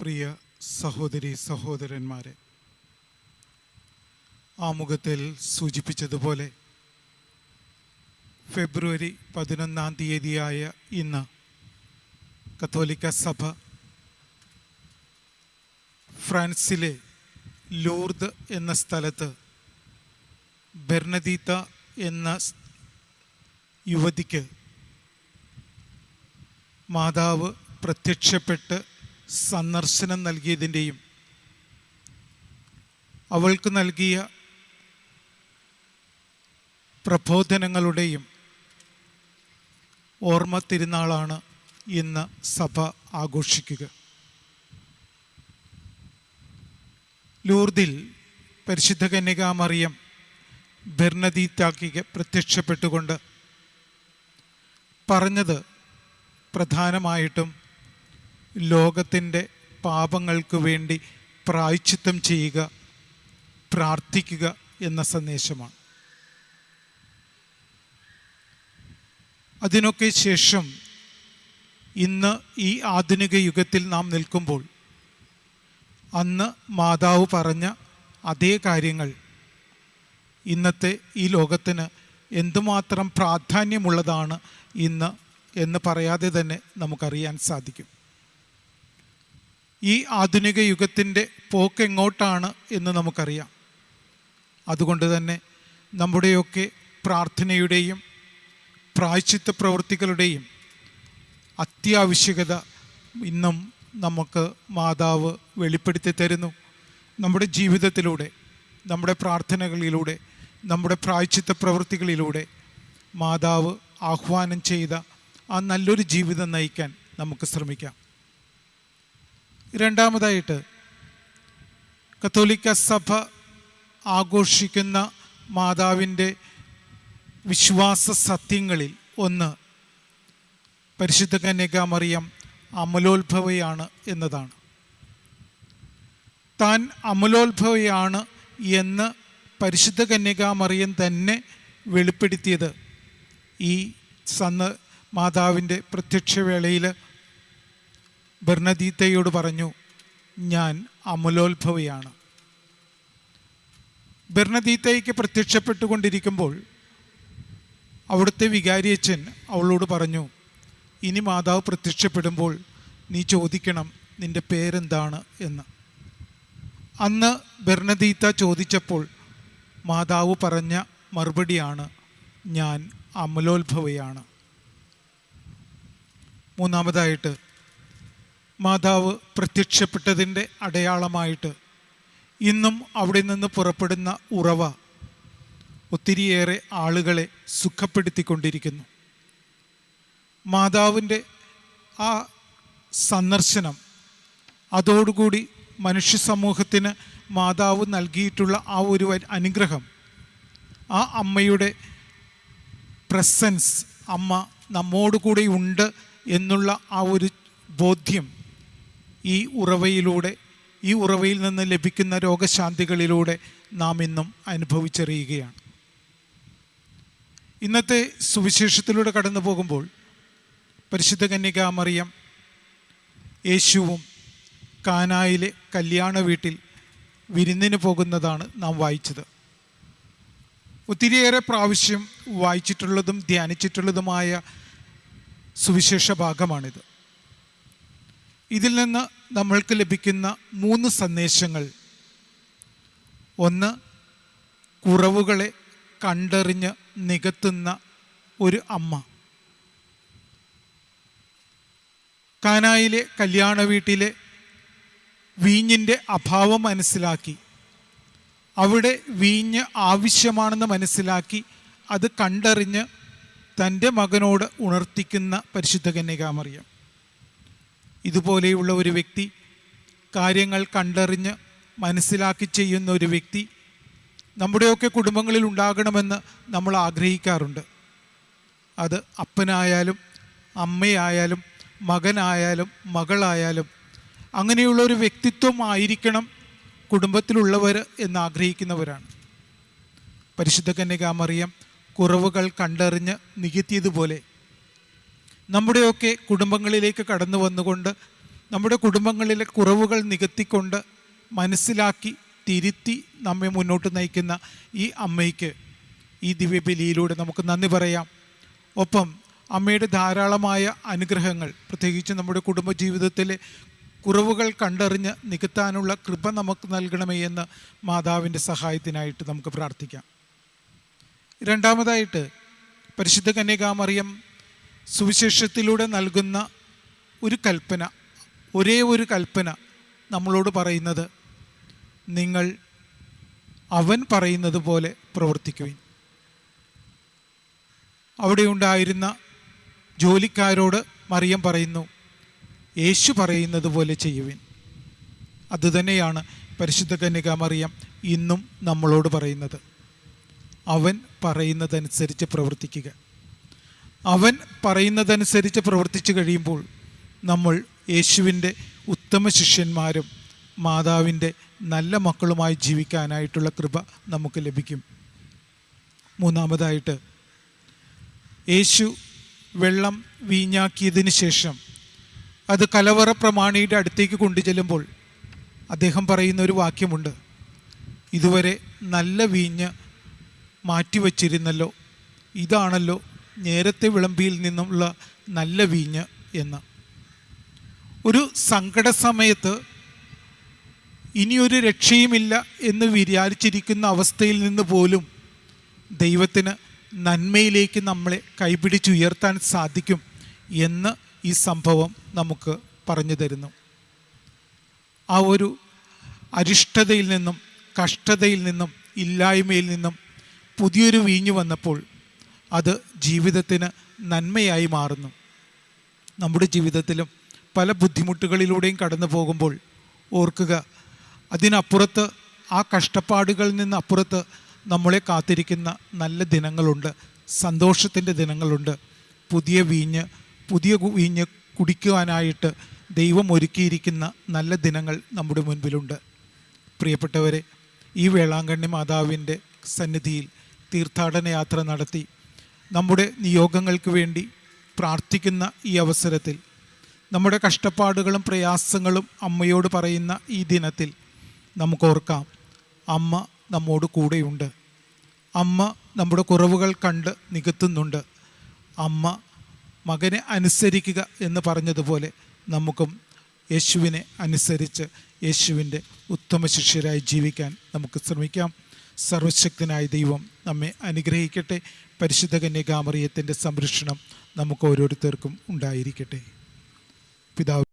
പ്രിയ സഹോദരി സഹോദരന്മാരെ ആമുഖത്തിൽ സൂചിപ്പിച്ചതുപോലെ ഫെബ്രുവരി പതിനൊന്നാം തീയതിയായ ഇന്ന് കത്തോലിക്ക സഭ ഫ്രാൻസിലെ ലൂർദ് എന്ന സ്ഥലത്ത് ബെർണദീത്ത എന്ന യുവതിക്ക് മാതാവ് പ്രത്യക്ഷപ്പെട്ട് സന്ദർശനം നൽകിയതിന്റെയും അവൾക്ക് നൽകിയ പ്രബോധനങ്ങളുടെയും ഓർമ്മ തിരുനാളാണ് ഇന്ന് സഭ ആഘോഷിക്കുക. ലൂർദിൽ പരിശുദ്ധ കന്യകാമറിയം ബെർണദീത്താക്കിക്ക് പ്രത്യക്ഷപ്പെട്ടുകൊണ്ട് പറഞ്ഞത് പ്രധാനമായിട്ടും ലോകത്തിന്റെ പാപങ്ങൾക്ക് വേണ്ടി പ്രായച്ചിത്തം ചെയ്യുക പ്രാർത്ഥിക്കുക എന്ന സന്ദേശമാണ്. അതിനൊക്കെ ശേഷം ഇന്ന് ഈ ആധുനിക യുഗത്തിൽ നാം നിൽക്കുമ്പോൾ അന്ന് മാതാവ് പറഞ്ഞ അതേ കാര്യങ്ങൾ ഇന്നത്തെ ഈ ലോകത്തിന് എന്തുമാത്രം പ്രാധാന്യമുള്ളതാണ് ഇന്ന് എന്ന് പറയാതെ തന്നെ നമുക്കറിയാൻ സാധിക്കും. ഈ ആധുനിക യുഗത്തിന്റെ പോക്ക് എങ്ങോട്ടാണ് എന്ന് നമുക്കറിയാം. അതുകൊണ്ട് തന്നെ നമ്മുടെയൊക്കെ പ്രാർത്ഥനയുടെയും പ്രായച്ചിത്ത പ്രവൃത്തികളുടെയും അത്യാവശ്യകത ഇന്നും നമുക്ക് മാതാവ് വെളിപ്പെടുത്തി തരുന്നു. നമ്മുടെ ജീവിതത്തിലൂടെ നമ്മുടെ പ്രാർത്ഥനകളിലൂടെ നമ്മുടെ പ്രായച്ചിത്ത പ്രവൃത്തികളിലൂടെ മാതാവ് ആഹ്വാനം ചെയ്ത ആ നല്ലൊരു ജീവിതം നയിക്കാൻ നമുക്ക് ശ്രമിക്കാം. രണ്ടാമതായിട്ട് കത്തോലിക്ക സഭ ആഘോഷിക്കുന്ന മാതാവിന്റെ വിശ്വാസ സത്യങ്ങളിൽ ഒന്ന് പരിശുദ്ധ കന്യക മറിയം അമലോത്ഭവയാണ് എന്നതാണ്. താൻ അമലോത്ഭവയാണ് എന്ന് പരിശുദ്ധ കന്യക മറിയം തന്നെ വെളിപ്പെടുത്തിയത് ഈ സന്ന് മാതാവിന്റെ പ്രത്യക്ഷവേളയിൽ ബർണദീത്തയോട് പറഞ്ഞു ഞാൻ അമലോത്ഭവയാണ്. ബർണദീത്തയ്ക്ക് പ്രത്യക്ഷപ്പെട്ടുകൊണ്ടിരിക്കുമ്പോൾ അവിടുത്തെ വികാരിയച്ഛൻ അവളോട് പറഞ്ഞു ഇനി മാതാവ് പ്രത്യക്ഷപ്പെടുമ്പോൾ നീ ചോദിക്കണം നിന്റെ പേരെന്താണ് എന്ന്. അന്ന് ബർണദീത്ത ചോദിച്ചപ്പോൾ മാതാവ് പറഞ്ഞ മറുപടിയാണ് ഞാൻ അമലോത്ഭവയാണ്. മൂന്നാമതായിട്ട് മാതാവ് പ്രത്യക്ഷപ്പെട്ടതിന്റെ അടയാളമായിട്ട് ഇന്നും അവിടെ നിന്ന് പുറപ്പെടുന്ന ഉറവ ഒത്തിരിയേറെ ആളുകളെ സുഖപ്പെടുത്തിക്കൊണ്ടിരിക്കുന്നു. മാതാവിന്റെ ആ സന്ദർശനം അതോടുകൂടി മനുഷ്യ സമൂഹത്തിന് മാതാവ് നൽകിയിട്ടുള്ള ആ ഒരു അനുഗ്രഹം ആ അമ്മയുടെ പ്രസൻസ് അമ്മ നമ്മോടുകൂടി ഉണ്ട് എന്നുള്ള ആ ഒരു ബോധ്യം ഈ ഉറവയിലൂടെ ഈ ഉറവയിൽ നിന്ന് ലഭിക്കുന്ന രോഗശാന്തികളിലൂടെ നാം ഇന്നും അനുഭവിച്ചറിയുകയാണ്. ഇന്നത്തെ സുവിശേഷത്തിലൂടെ കടന്നു പോകുമ്പോൾ പരിശുദ്ധ കന്യക കന്യകാമറിയം യേശുവും കാനായിലെ കല്യാണ വീട്ടിൽ വിരുന്നിന് പോകുന്നതാണ് നാം വായിച്ചത്. ഒത്തിരിയേറെ പ്രാവശ്യം വായിച്ചിട്ടുള്ളതും ധ്യാനിച്ചിട്ടുള്ളതുമായ സുവിശേഷ ഭാഗമാണിത്. ഇതിൽ നിന്ന് നമ്മൾക്ക് ലഭിക്കുന്ന മൂന്ന് സന്ദേശങ്ങൾ. ഒന്ന് കുറവുകളെ കണ്ടറിഞ്ഞ് നികത്തുന്ന ഒരു അമ്മ. കാനായിലെ കല്യാണ വീട്ടിലെ വീഞ്ഞിന്റെ അഭാവം മനസ്സിലാക്കി. അവിടെ വീഞ്ഞ് ആവശ്യമാണെന്ന് മനസ്സിലാക്കി അത് കണ്ടറിഞ്ഞ് തന്റെ മകനോട് ഉണർത്തിക്കുന്ന പരിശുദ്ധ കന്യകാമറിയം. ഇതുപോലെയുള്ള ഒരു വ്യക്തി കാര്യങ്ങൾ കണ്ടറിഞ്ഞ് മനസ്സിലാക്കി ചെയ്യുന്ന ഒരു വ്യക്തി നമ്മുടെയൊക്കെ കുടുംബങ്ങളിൽ ഉണ്ടാകണമെന്ന് നമ്മൾ ആഗ്രഹിക്കാറുണ്ട്. അത് അപ്പനായാലും അമ്മയായാലും മകനായാലും മകളായാലും അങ്ങനെയുള്ള ഒരു വ്യക്തിത്വമായിരിക്കണം കുടുംബത്തിലുള്ളവർ എന്ന് ആഗ്രഹിക്കുന്നവരാണ്. പരിശുദ്ധ കന്യകാമറിയം കുറവുകൾ കണ്ടറിഞ്ഞ് നികത്തിയതുപോലെ നമ്മുടെയൊക്കെ കുടുംബങ്ങളിലേക്ക് കടന്നു വന്നുകൊണ്ട് നമ്മുടെ കുടുംബങ്ങളിലെ കുറവുകൾ നികത്തിക്കൊണ്ട് മനസ്സിലാക്കി തിരുത്തി നമ്മെ മുന്നോട്ട് നയിക്കുന്ന ഈ അമ്മയ്ക്ക് ഈ ദിവ്യബലിയിലൂടെ നമുക്ക് നന്ദി പറയാം. ഒപ്പം അമ്മയുടെ ധാരാളമായ അനുഗ്രഹങ്ങൾ പ്രത്യേകിച്ച് നമ്മുടെ കുടുംബജീവിതത്തിലെ കുറവുകൾ കണ്ടറിഞ്ഞ് നികത്താനുള്ള കൃപ നമുക്ക് നൽകണമേ എന്ന് മാതാവിന്റെ സഹായത്തിനായിട്ട് നമുക്ക് പ്രാർത്ഥിക്കാം. രണ്ടാമതായിട്ട് പരിശുദ്ധ കന്യകാമറിയം സുവിശേഷത്തിലൂടെ നൽകുന്ന ഒരു കൽപ്പന ഒരേ ഒരു കൽപ്പന നമ്മളോട് പറയുന്നത് നിങ്ങൾ അവൻ പറയുന്നത് പോലെ പ്രവർത്തിക്കുവിൻ. അവിടെ ഉണ്ടായിരുന്ന ജോലിക്കാരോട് മറിയം പറയുന്നു യേശു പറയുന്നത് പോലെ ചെയ്യുവിൻ. അതുതന്നെയാണ് പരിശുദ്ധ കന്യക മറിയം ഇന്നും നമ്മളോട് പറയുന്നത്. അവൻ പറയുന്നതനുസരിച്ച് പ്രവർത്തിക്കുക. അവൻ പറയുന്നതനുസരിച്ച് പ്രവർത്തിച്ചു കഴിയുമ്പോൾ നമ്മൾ യേശുവിന്റെ ഉത്തമ ശിഷ്യന്മാരും മാതാവിന്റെ നല്ല മക്കളുമായി ജീവിക്കാനായിട്ടുള്ള കൃപ നമുക്ക് ലഭിക്കും. മൂന്നാമതായിട്ട് യേശു വെള്ളം വീഞ്ഞാക്കിയതിന് ശേഷം അത് കലവറ പ്രമാണിയുടെ അടുത്തേക്ക് കൊണ്ടുചെല്ലുമ്പോൾ അദ്ദേഹം പറയുന്ന ഒരു വാക്യമുണ്ട്. ഇതുവരെ നല്ല വീഞ്ഞ് മാറ്റിവച്ചിരുന്നല്ലോ ഇതാണല്ലോ നേരത്തെ വിളമ്പിയിൽ നിന്നുള്ള നല്ല വീഞ്ഞ് എന്ന്. ഒരു സങ്കട സമയത്ത് ഇനിയൊരു രക്ഷയുമില്ല എന്ന് വിചാരിച്ചിരിക്കുന്ന അവസ്ഥയിൽ നിന്ന് പോലും ദൈവത്തിന് നന്മയിലേക്ക് നമ്മളെ കൈപിടിച്ചുയർത്താൻ സാധിക്കും എന്ന് ഈ സംഭവം നമുക്ക് പറഞ്ഞു തരുന്നു. ആ ഒരു അരിഷ്ടതയിൽ നിന്നും കഷ്ടതയിൽ നിന്നും ഇല്ലായ്മയിൽ നിന്നും പുതിയൊരു വീഞ്ഞു വന്നപ്പോൾ അത് ജീവിതത്തിന് നന്മയായി മാറുന്നു. നമ്മുടെ ജീവിതത്തിലും പല ബുദ്ധിമുട്ടുകളിലൂടെയും കടന്നു പോകുമ്പോൾ ഓർക്കുക അതിനപ്പുറത്ത് ആ കഷ്ടപ്പാടുകളിൽ നിന്ന് അപ്പുറത്ത് നമ്മളെ കാത്തിരിക്കുന്ന നല്ല ദിനങ്ങളുണ്ട് സന്തോഷത്തിന്റെ ദിനങ്ങളുണ്ട്. പുതിയ വീഞ്ഞ് പുതിയ വീഞ്ഞ് കുടിക്കുവാനായിട്ട് ദൈവം ഒരുക്കിയിരിക്കുന്ന നല്ല ദിനങ്ങൾ നമ്മുടെ മുൻപിലുണ്ട്. പ്രിയപ്പെട്ടവരെ ഈ വേളാങ്കണ്ണി മാതാവിന്റെ സന്നിധിയിൽ തീർത്ഥാടന യാത്ര നടത്തി നമ്മുടെ നിയോഗങ്ങൾക്ക് വേണ്ടി പ്രാർത്ഥിക്കുന്ന ഈ അവസരത്തിൽ നമ്മുടെ കഷ്ടപ്പാടുകളും പ്രയാസങ്ങളും അമ്മയോട് പറയുന്ന ഈ ദിനത്തിൽ നമുക്കോർക്കാം അമ്മ നമ്മോട് കൂടെയുണ്ട്. അമ്മ നമ്മുടെ കുറവുകൾ കണ്ട് നികത്തുന്നുണ്ട്. അമ്മ മകനെ അനുസരിക്കുക എന്ന് പറഞ്ഞതുപോലെ നമുക്കും യേശുവിനെ അനുസരിച്ച് യേശുവിന്റെ ഉത്തമ ശിഷ്യരായി ജീവിക്കാൻ നമുക്ക് ശ്രമിക്കാം. സർവശക്തനായ ദൈവം നമ്മെ അനുഗ്രഹിക്കട്ടെ. പരിശുദ്ധ കന്യകാമറിയത്തിന്റെ സംരക്ഷണം നമുക്ക് ഓരോരുത്തർക്കും ഉണ്ടായിരിക്കട്ടെ. പിതാവ്